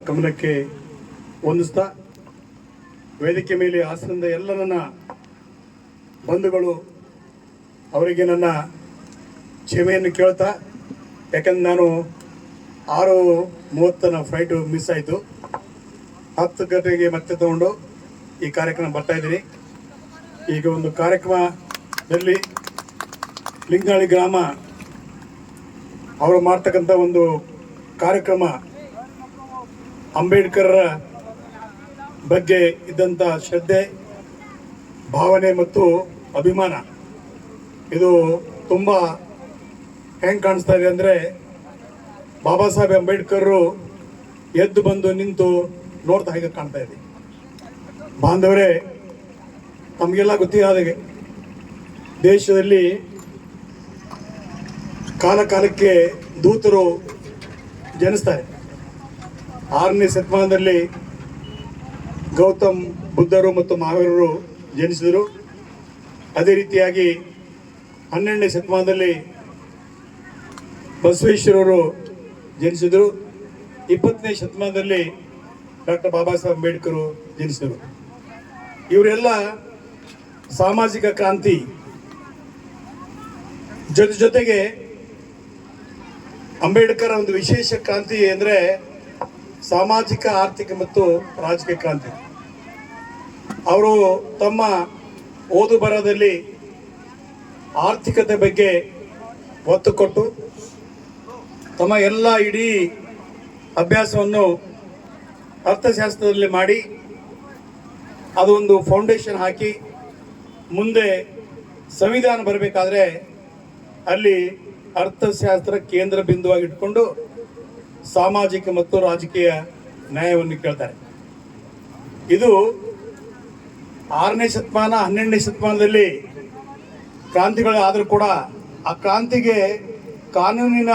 ಗಮನಕ್ಕೆ ಹೊಂದಿಸ್ತಾ ವೇದಿಕೆ ಮೇಲೆ ಆಸನದ ಎಲ್ಲ ನನ್ನ ಬಂಧುಗಳು ಅವರಿಗೆ ನನ್ನ ಕ್ಷಮೆಯನ್ನು ಕೇಳ್ತಾ, ಯಾಕಂದ್ರೆ ನಾನು ಆರು ಮೂವತ್ತನ ಫ್ಲೈಟು ಮಿಸ್ ಆಯಿತು. ಹತ್ತು ಗಂಟೆಗೆ ಮತ್ತೆ ತಗೊಂಡು ಈ ಕಾರ್ಯಕ್ರಮ ಬರ್ತಾ ಇದ್ದೀನಿ. ಈಗ ಒಂದು ಕಾರ್ಯಕ್ರಮದಲ್ಲಿ ಲಿಂಗಾಳಿ ಗ್ರಾಮ ಅವರು ಮಾಡ್ತಕ್ಕಂಥ ಒಂದು ಕಾರ್ಯಕ್ರಮ ಅಂಬೇಡ್ಕರ್ರ ಬಗ್ಗೆ ಇದ್ದಂಥ ಶ್ರದ್ಧೆ, ಭಾವನೆ ಮತ್ತು ಅಭಿಮಾನ. ಇದು ತುಂಬ ಹೆಂಗೆ ಕಾಣಿಸ್ತಾ ಇದೆ ಅಂದರೆ ಬಾಬಾ ಸಾಹೇಬ್ ಅಂಬೇಡ್ಕರ್ರು ಎದ್ದು ಬಂದು ನಿಂತು ನೋಡ್ತಾ ಹಾಗೆ ಕಾಣ್ತಾ ಇದೆ. ಬಾಂಧವರೇ, ತಮಗೆಲ್ಲ ಗೊತ್ತಿದೆ ಹಾಗೆ ದೇಶದಲ್ಲಿ ಕಾಲ ಕಾಲಕ್ಕೆ ದೂತರು ಜನಿಸ್ತಾರೆ. ಆರನೇ ಶತಮಾನದಲ್ಲಿ ಗೌತಮ್ ಬುದ್ಧರು ಮತ್ತು ಮಹಾವೀರರು ಜನಿಸಿದರು. ಅದೇ ರೀತಿಯಾಗಿ ಹನ್ನೆರಡನೇ ಶತಮಾನದಲ್ಲಿ ಬಸವೇಶ್ವರರು ಜನಿಸಿದರು. ಇಪ್ಪತ್ತನೇ ಶತಮಾನದಲ್ಲಿ ಡಾಕ್ಟರ್ ಬಾಬಾ ಸಾಹೇಬ್ ಅಂಬೇಡ್ಕರು ಜನಿಸಿದರು. ಇವರೆಲ್ಲ ಸಾಮಾಜಿಕ ಕ್ರಾಂತಿ ಜೊತೆ ಜೊತೆಗೆ ಅಂಬೇಡ್ಕರ್ ಒಂದು ವಿಶೇಷ ಕ್ರಾಂತಿ ಅಂದರೆ ಸಾಮಾಜಿಕ, ಆರ್ಥಿಕ ಮತ್ತು ರಾಜಕೀಯ ಕ್ರಾಂತಿ. ಅವರು ತಮ್ಮ ಓದು ಬರದಲ್ಲಿ ಆರ್ಥಿಕತೆ ಬಗ್ಗೆ ಒತ್ತು ಕೊಟ್ಟು ತಮ್ಮ ಎಲ್ಲ ಇಡೀ ಅಭ್ಯಾಸವನ್ನು ಅರ್ಥಶಾಸ್ತ್ರದಲ್ಲಿ ಮಾಡಿ ಅದು ಒಂದು ಫೌಂಡೇಶನ್ ಹಾಕಿ ಮುಂದೆ ಸಂವಿಧಾನ ಬರಬೇಕಾದ್ರೆ ಅಲ್ಲಿ ಅರ್ಥಶಾಸ್ತ್ರ ಕೇಂದ್ರ ಬಿಂದುವಾಗಿ ಇಟ್ಕೊಂಡು ಸಾಮಾಜಿಕ ಮತ್ತು ರಾಜಕೀಯ ನ್ಯಾಯವನ್ನು ಕೇಳ್ತಾರೆ. ಇದು ಆರನೇ ಶತಮಾನ, ಹನ್ನೆರಡನೇ ಶತಮಾನದಲ್ಲಿ ಕ್ರಾಂತಿಗಳು ಆದರೂ ಕೂಡ ಆ ಕ್ರಾಂತಿಗೆ ಕಾನೂನಿನ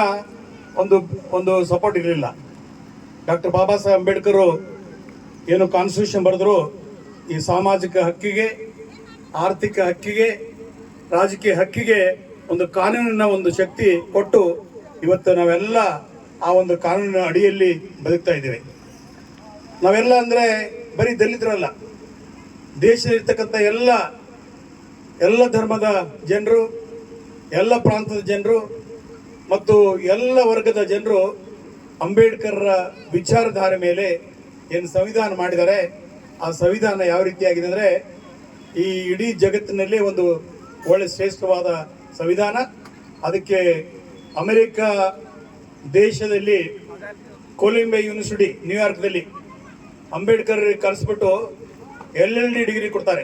ಒಂದು ಒಂದು ಸಪೋರ್ಟ್ ಇರಲಿಲ್ಲ. ಡಾಕ್ಟರ್ ಬಾಬಾ ಸಾಹೇಬ್ ಅಂಬೇಡ್ಕರ್ ಏನು ಕಾನ್ಸ್ಟಿಟ್ಯೂಷನ್ ಬರೆದ್ರು, ಈ ಸಾಮಾಜಿಕ ಹಕ್ಕಿಗೆ, ಆರ್ಥಿಕ ಹಕ್ಕಿಗೆ, ರಾಜಕೀಯ ಹಕ್ಕಿಗೆ ಒಂದು ಕಾನೂನಿನ ಒಂದು ಶಕ್ತಿ ಕೊಟ್ಟು ಇವತ್ತು ನಾವೆಲ್ಲ ಆ ಒಂದು ಕಾನೂನಿನ ಅಡಿಯಲ್ಲಿ ಬದುಕ್ತಾ ಇದ್ದೇವೆ. ನಾವೆಲ್ಲ ಅಂದರೆ ಬರೀ ದಲಿತರಲ್ಲ. ದೇಶದಲ್ಲಿರ್ತಕ್ಕಂಥ ಎಲ್ಲ ಎಲ್ಲ ಧರ್ಮದ ಜನರು, ಎಲ್ಲ ಪ್ರಾಂತದ ಜನರು ಮತ್ತು ಎಲ್ಲ ವರ್ಗದ ಜನರು ಅಂಬೇಡ್ಕರ್ರ ವಿಚಾರಧಾರೆ ಮೇಲೆ ಏನು ಸಂವಿಧಾನ ಮಾಡಿದ್ದಾರೆ, ಆ ಸಂವಿಧಾನ ಯಾವ ರೀತಿಯಾಗಿದೆ ಅಂದರೆ ಈ ಇಡೀ ಜಗತ್ತಿನಲ್ಲಿ ಒಂದು ಒಳ್ಳೆ ಶ್ರೇಷ್ಠವಾದ ಸಂವಿಧಾನ. ಅದಕ್ಕೆ ಅಮೆರಿಕ ದೇಶದಲ್ಲಿ ಕೊಲಿಂಬೆ ಯೂನಿವರ್ಸಿಟಿ ನ್ಯೂಯಾರ್ಕ್ದಲ್ಲಿ ಅಂಬೇಡ್ಕರ್ ಕರೆಸ್ಬಿಟ್ಟು ಎಲ್ ಎಲ್ ಡಿ ಡಿಗ್ರಿ ಕೊಡ್ತಾರೆ.